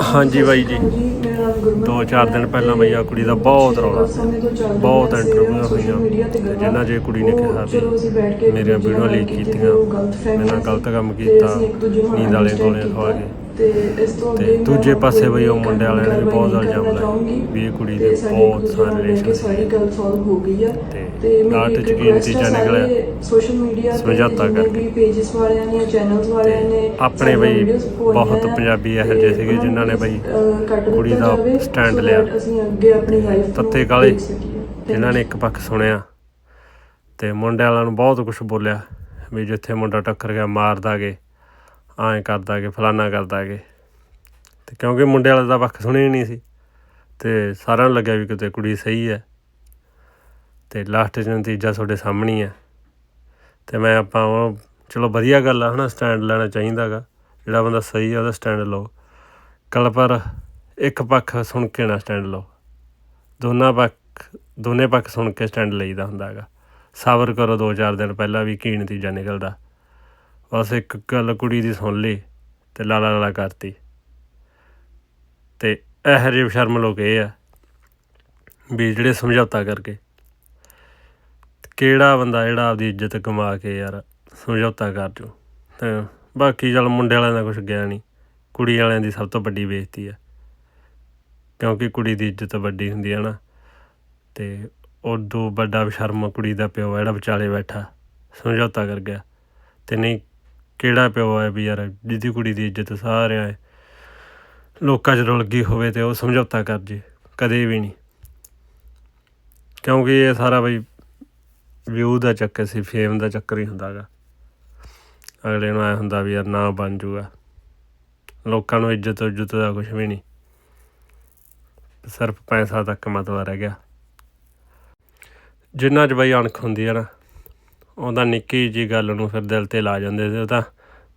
ਹਾਂਜੀ ਬਾਈ ਜੀ। ਦੋ ਚਾਰ ਦਿਨ ਪਹਿਲਾਂ ਬਈ ਆ ਕੁੜੀ ਦਾ ਬਹੁਤ ਰੌਲਾ ਪਿਆ। ਬਹੁਤ ਇੰਟਰਵਿਊ ਹੋਈਆਂ। ਤੇ ਜੇ ਕੁੜੀ ਨੇ ਕਿਹਾ ਵੀ ਮੇਰੀਆਂ ਵੀਡੀਓ ਲੀਕ ਕੀਤੀਆਂ ਮੈਂ ਗਲਤ ਕੰਮ ਕੀਤਾ, ਨੀਂਦ ਵਾਲੇ ਗੋਲੇ ਖਵਾ ਕੇ ਤੇ ਇਸ ਤੋਂ ਅੱਗੇ ਦੂਜੇ ਪਾਸੇ ਬਈ ਉਹ ਮੁੰਡੇ ਵਾਲਿਆਂ ਨੇ ਵੀ ਬਹੁਤ ਕਰਨਾ ਲਾਏ ਚਾਹੂੰਗੀ। ਵੀ ਇਹ ਕੁੜੀ ਦੇ ਬਹੁਤ ਸਾਰੇ ਰਿਲੇਸ਼ਨ ਸਾਰੀ ਗੱਲ ਸੋਲਵ ਹੋ ਗਈ ਆ। ਤੇ ਮੇਰੀ ਚ ਕੀ ਨਤੀਜਾ ਨਿਕਲਿਆ? ਸੋਸ਼ਲ ਮੀਡੀਆ ਸਮਝੌਤਾ ਕਰਕੇ। ਵੀ ਪੇजेस ਵਾਲਿਆਂ ਨੇ ਚੈਨਲਸ ਵਾਲਿਆਂ ਨੇ ਆਪਣੇ ਬਈ ਬਹੁਤ ਪੰਜਾਬੀ ਇਹੋ ਜਿਹੇ ਸੀਗੇ ਜਿਨ੍ਹਾਂ ਨੇ ਬਈ ਕੁੜੀ ਦਾ so ਲਿਆ। ਅਸੀਂ ਅੱਗੇ ਆਪਣੀ ਲਾਈਫ ਤੱਤੇ ਕਾਲੇ ਜਿਨ੍ਹਾਂ ਨੇ ਇੱਕ ਪੱਖ ਸੁਣਿਆ। ਤੇ ਮੁੰਡੇ ਵਾਲਿਆਂ ਨੂੰ ਬਹੁਤ ਕੁਝ ਬੋਲਿਆ। ਵੀ ਜਿੱਥੇ ਮੁੰਡਾ ਟੱਕਰ ਗਿਆ ਮਾਰ ਦਾਗੇ ਐਂ ਕਰ ਦਾਗੇ ਫਲਾਨਾ ਕਰ ਦਾਗੇ ਤੇ ਕਿਉਂਕਿ ਮੁੰਡੇ ਵਾਲੇ ਦਾ ਪੱਖ ਸੁਣਿਆ ਹੀ ਨਹੀਂ ਸੀ। ਤੇ ਸਾਰਿਆਂ ਨੂੰ ਲੱਗਿਆ ਵੀ ਕਿਤੇ ਕੁੜੀ ਸਹੀ ਹੈ। ਤੇ ਲਾਸਟ 'ਚ ਨਤੀਜਾ ਤੁਹਾਡੇ ਸਾਹਮਣੇ ਹੀ ਹੈ। ਤੇ ਮੈਂ ਆਪਾਂ ਉਹ, ਚਲੋ ਵਧੀਆ ਗੱਲ ਆ ਹਨਾ ਸਟੈਂਡ ਲੈਣਾ ਚਾਹੀਦਾਗਾ ਜਿਹੜਾ ਬੰਦਾ ਸਹੀ ਆ ਉਹਦਾ ਸਟੈਂਡ ਲਓ। ਕੱਲ ਪਰ ਇੱਕ ਪੱਖ ਸੁਣ ਕੇ ਨਾ ਸਟੈਂਡ ਲਓ। ਦੋਨਾਂ ਪੱਖ, ਦੋਨੇ ਪੱਖ ਸੁਣ ਕੇ ਸਟੈਂਡ ਲਈਦਾ ਹੁੰਦਾ ਹੈਗਾ ਸਬਰ ਕਰੋ ਦੋ ਚਾਰ ਦਿਨ ਪਹਿਲਾਂ ਵੀ ਕੀ ਨਤੀਜਾ ਨਿਕਲਦਾ। ਬਸ ਇੱਕ ਗੱਲ ਕੁੜੀ ਦੀ ਸੁਣ ਲਈ ਤੇ ਲਾਲਾ ਲਾਲਾ ਕਰਤੀ। ਤੇ ਇਹੋ ਜਿਹੇ ਸ਼ਰਮ ਲੋਕ ਇਹ ਆ ਵੀ ਜਿਹੜੇ ਸਮਝੌਤਾ ਕਰਕੇ ਕਿਹੜਾ ਬੰਦਾ ਜਿਹੜਾ ਆਪਦੀ ਇੱਜ਼ਤ ਕਮਾ ਕੇ ਯਾਰ ਸਮਝੌਤਾ ਕਰ ਜੋ। ਤੇ ਬਾਕੀ ਚਲ ਮੁੰਡੇ ਵਾਲਿਆਂ ਦਾ ਕੁਝ ਗਿਆ ਨਹੀਂ, ਕੁੜੀ ਵਾਲਿਆਂ ਦੀ ਸਭ ਤੋਂ ਵੱਡੀ ਬੇਇੱਜ਼ਤੀ ਆ। ਕਿਉਂਕਿ ਕੁੜੀ ਦੀ ਇੱਜ਼ਤ ਵੱਡੀ ਹੁੰਦੀ ਹੈ ਨਾ, ਤੇ ਉਦੋਂ ਵੱਡਾ ਸ਼ਰਮ ਕੁੜੀ ਦਾ ਪਿਓ ਆ ਜਿਹੜਾ ਵਿਚਾਲੇ ਬੈਠਾ, ਸਮਝੌਤਾ ਕਰ ਗਿਆ। ਤੇ ਨਹੀਂ ਕਿਹੜਾ ਪਿਓ ਹੈ ਵੀ ਯਾਰ, ਜਿਹਦੀ ਕੁੜੀ ਦੀ ਇੱਜ਼ਤ ਸਾਰਿਆਂ ਹੈ। ਲੋਕਾਂ 'ਚ ਰੁਲ ਗਈ ਹੋਵੇ ਤੇ ਉਹ ਸਮਝੌਤਾ ਕਰ ਜੇ, ਕਦੇ ਵੀ ਨਹੀਂ। ਕਿਉਂਕਿ ਇਹ ਸਾਰਾ ਬਈ ਵਿਊ ਦਾ ਚੱਕਰ ਸੀ, ਫੇਮ ਦਾ ਚੱਕਰ ਹੀ ਹੁੰਦਾਗਾ ਅਗਲੇ ਨੂੰ ਐ ਹੁੰਦਾ ਵੀ ਯਾਰ ਨਾ ਬਣ ਜੂਗਾ। ਲੋਕਾਂ ਨੂੰ ਇੱਜ਼ਤ, ਉੱਜਤ ਦਾ ਕੁਝ ਵੀ ਨਹੀਂ। ਸਿਰਫ ਪੈਸਾ ਤੱਕ ਮਤਵਾ ਰਹਿ ਗਿਆ। ਜਿੰਨਾ 'ਚ ਬਈ ਅਣਖ ਹੁੰਦੀ ਹੈ ਨਾ ਉਹਦਾ ਨਿੱਕੀ ਜੀ ਗੱਲ ਨੂੰ ਫਿਰ ਦਿਲ ਤੇ ਲਾ ਜਾਂਦੇ ਸੀ, ਉਹ ਤਾਂ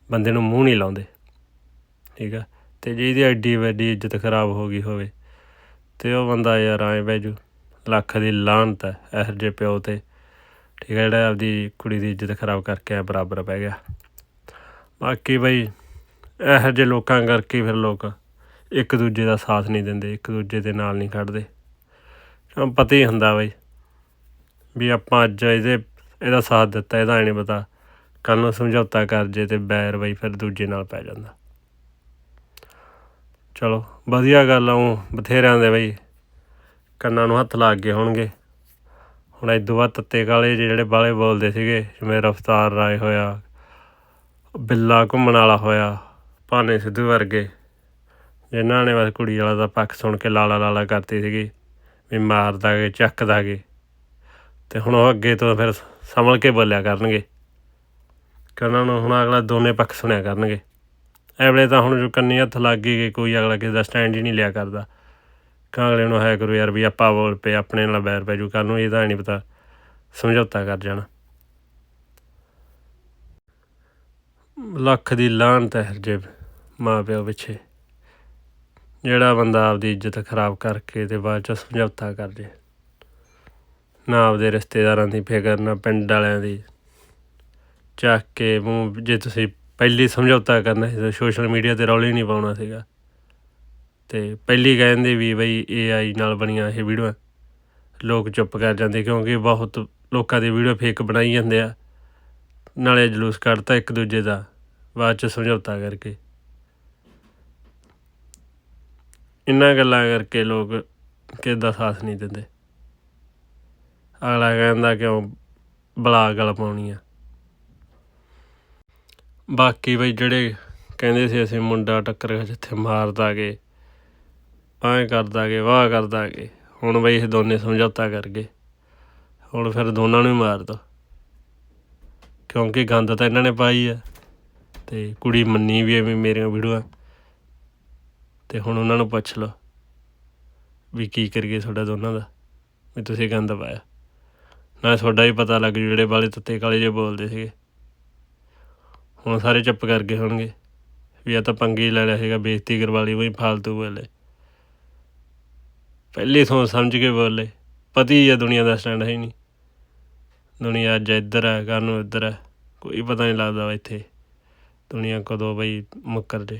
ਬੰਦੇ ਨੂੰ ਮੂੰਹ ਨਹੀਂ ਲਾਉਂਦੇ। ਠੀਕ ਆ? ਤੇ ਜੇ ਇਹਦੀ ਐਡੀ ਵੱਡੀ ਇੱਜ਼ਤ ਖਰਾਬ ਹੋ ਗਈ ਹੋਵੇ, ਤੇ ਉਹ ਬੰਦਾ ਯਾਰ ਐ ਬੈਜੂ ਲੱਖ ਦੀ ਲਾਹਨਤ ਹੈ ਇਹੋ ਜਿਹੇ ਪਿਓ ਤੇ। ਠੀਕ ਹੈ ਜਿਹੜਾ ਆਪਦੀ ਕੁੜੀ ਦੀ ਇੱਜ਼ਤ ਖਰਾਬ ਕਰਕੇ ਆ ਬਰਾਬਰ ਪੈ ਗਿਆ। ਬਾਕੀ ਬਈ, ਇਹੋ ਜਿਹੇ ਲੋਕਾਂ ਕਰਕੇ ਫਿਰ ਲੋਕ ਇੱਕ ਦੂਜੇ ਦਾ ਸਾਥ ਨਹੀਂ ਦਿੰਦੇ, ਇੱਕ ਦੂਜੇ ਦੇ ਨਾਲ ਨਹੀਂ ਖੜਦੇ। ਪਤਾ ਹੀ ਹੁੰਦਾ ਬਈ, ਵੀ ਆਪਾਂ ਅੱਜ ਇਹਦੇ ਇਹਦਾ ਸਾਥ ਦਿੱਤਾ, ਇਹਦਾ ਨਹੀਂ ਪਤਾ। ਕੱਲ ਨੂੰ ਸਮਝੌਤਾ ਕਰ ਜੇ ਤੇ ਬੈਰ ਬਈ ਫਿਰ ਦੂਜੇ ਨਾਲ ਪੈ ਜਾਂਦਾ। ਚਲੋ, ਵਧੀਆ ਗੱਲ ਆ ਉਹ ਬਥੇਰਿਆਂ ਦੇ ਬਈ। ਕੰਨਾਂ ਨੂੰ ਹੱਥ ਲੱਗ ਗਏ ਹੋਣਗੇ। ਹੁਣ ਇਦੋਂ ਬਾਅਦ ਤੱਤੇ ਕਾਲੇ ਜਿਹੇ ਜਿਹੜੇ ਬਾਲੇ ਬੋਲਦੇ ਸੀਗੇ, ਜਿਵੇਂ ਰਫਤਾਰ ਰਾਏ ਹੋਇਆ, ਬਿੱਲਾ ਘੁੰਮਣ ਵਾਲਾ ਹੋਇਆ, ਭਾਨੇ ਸਿੱਧੂ ਵਰਗੇ। ਜਿਨ੍ਹਾਂ ਨੇ ਬਸ ਕੁੜੀ ਵਾਲਾ ਦਾ ਪੱਖ ਸੁਣ ਕੇ ਲਾਲਾ ਲਾਲਾ ਕਰਤੀ ਸੀਗੀ, ਵੀ ਮਾਰ ਦਾਗੇ ਚੱਕ ਦਾਗੇ ਤੇ ਹੁਣ ਉਹ ਅੱਗੇ ਤੋਂ ਫਿਰ ਸੰਭਲ ਕੇ ਬੋਲਿਆ ਕਰਨਗੇ। ਕਿ ਉਹਨਾਂ ਨੂੰ ਹੁਣ ਅਗਲਾ ਦੋਨੇ ਪੱਖ ਸੁਣਿਆ ਕਰਨਗੇ। ਐਵਲੇ ਤਾਂ ਹੁਣ ਜੋ ਕੰਨੀ ਹੱਥ ਲੱਗ ਗਈ ਕੋਈ ਅਗਲਾ ਕਿਸੇ ਦਾ ਸਟੈਂਡ ਹੀ ਨਹੀਂ ਲਿਆ ਕਰਦਾ। ਕਿ ਅਗਲੇ ਨੂੰ ਹੈ ਕਰੋ ਯਾਰ ਵੀ ਆਪਾਂ ਬੋਲ ਪਏ, ਆਪਣੇ ਨਾਲ ਬੈਰ ਪੈ ਜੂ ਕੱਲ ਨੂੰ ਇਹਦਾ ਨਹੀਂ ਪਤਾ ਸਮਝੌਤਾ ਕਰ ਜਾਣਾ। ਲੱਖ ਦੀ ਲਾਹਨਤ ਹੈ ਜੇ ਮਾਂ ਪਿਓ ਪਿੱਛੇ। ਜਿਹੜਾ ਬੰਦਾ ਆਪਦੀ ਇੱਜ਼ਤ ਖਰਾਬ ਕਰਕੇ ਤੇ ਬਾਅਦ ਚ ਸਮਝੌਤਾ ਕਰ ਜੇ। ਨਾ ਆਪਦੇ ਰਿਸ਼ਤੇਦਾਰਾਂ ਦੀ ਫਿਕਰ, ਨਾ ਪਿੰਡ ਵਾਲਿਆਂ ਦੀ। ਚੱਕ ਕੇ ਮੂੰਹ ਜੇ ਤੁਸੀਂ ਪਹਿਲੀ ਸਮਝੌਤਾ ਕਰਨਾ ਸੀ ਤਾਂ ਸੋਸ਼ਲ ਮੀਡੀਆ ਤੇ ਰੌਲੇ ਨਹੀਂ ਪਾਉਣਾ ਸੀਗਾ। ਤੇ ਪਹਿਲੀ ਕਹਿੰਦੇ ਵੀ ਬਈ AI ਨਾਲ ਬਣੀਆਂ ਇਹ ਵੀਡੀਓ। ਲੋਕ ਚੁੱਪ ਕਰ ਜਾਂਦੇ ਕਿਉਂਕਿ ਬਹੁਤ ਲੋਕਾਂ ਦੀ ਵੀਡੀਓ ਫੇਕ ਬਣਾਈ ਜਾਂਦੇ ਆ। ਨਾਲੇ ਜਲੂਸ ਕੱਢਤਾ ਇੱਕ ਦੂਜੇ ਦਾ, ਬਾਅਦ ਚ ਸਮਝੌਤਾ ਕਰਕੇ। ਇੰਨਾ ਗੱਲਾਂ ਕਰਕੇ ਲੋਕ ਕਿਸੇ ਦਾ ਸਾਥ ਨਹੀਂ ਦਿੰਦੇ। ਅਗਲਾ ਕਹਿੰਦਾ ਕਿਉਂ ਬਲਾ ਗਲ ਪਾਉਣੀ ਆ। ਬਾਕੀ ਬਈ ਜਿਹੜੇ ਕਹਿੰਦੇ ਸੀ ਅਸੀਂ ਮੁੰਡਾ ਟੱਕਰ ਜਿੱਥੇ ਮਾਰ ਦਾਗੇ ਐਂ ਕਰ ਦਾਗੇ ਵਾਹ ਕਰ ਦਾਗੇ ਹੁਣ ਬਈ ਇਹ ਦੋਨੇ ਸਮਝੌਤਾ ਕਰ ਗਏ। ਹੁਣ ਫਿਰ ਦੋਨਾਂ ਨੂੰ ਹੀ ਮਾਰ ਦੋ। ਕਿਉਂਕਿ ਗੰਦ ਤਾਂ ਇਹਨਾਂ ਨੇ ਪਾਈ ਆ ਤੇ ਕੁੜੀ ਮੰਨੀ ਵੀ ਐਵੇਂ ਮੇਰੀਆਂ ਵੀਡੀਓ ਤੇ ਹੁਣ ਉਹਨਾਂ ਨੂੰ ਪੁੱਛ ਲਓ ਵੀ ਕੀ ਕਰੀਏ ਤੁਹਾਡਾ ਦੋਨਾਂ ਦਾ, ਵੀ ਤੁਸੀਂ ਗੰਦ ਪਾਇਆ। ਨਾ ਤੁਹਾਡਾ ਹੀ ਪਤਾ ਲੱਗ ਜੂ ਜਿਹੜੇ ਵਾਲੇ ਤੱਤੇ ਕਾਲੇ ਜੇ ਬੋਲਦੇ ਸੀਗੇ। ਹੁਣ ਸਾਰੇ ਚੁੱਪ ਕਰ ਗਏ ਹੋਣਗੇ ਵੀ ਆ ਤਾਂ ਪੰਗੇ ਲੈ ਲਿਆ ਸੀਗਾ, ਬੇਇੱਜ਼ਤੀ ਕਰਵਾ ਲਈ ਉਹੀ ਫਾਲਤੂ ਬੋਲੇ। ਪਹਿਲੀ ਸੋਚ ਸਮਝ ਕੇ ਬੋਲੇ, ਪਤੀ ਆ ਦੁਨੀਆ ਦਾ ਸਟੈਂਡ ਹੈ ਨਹੀਂ। ਦੁਨੀਆ ਅੱਜ ਇੱਧਰ ਹੈ, ਕੱਲ੍ਹ ਨੂੰ ਇੱਧਰ ਹੈ, ਕੋਈ ਪਤਾ ਨਹੀਂ ਲੱਗਦਾ ਵਾ ਇੱਥੇ। ਦੁਨੀਆ ਕਦੋਂ ਬਈ ਮੁੱਕਰ ਜੇ।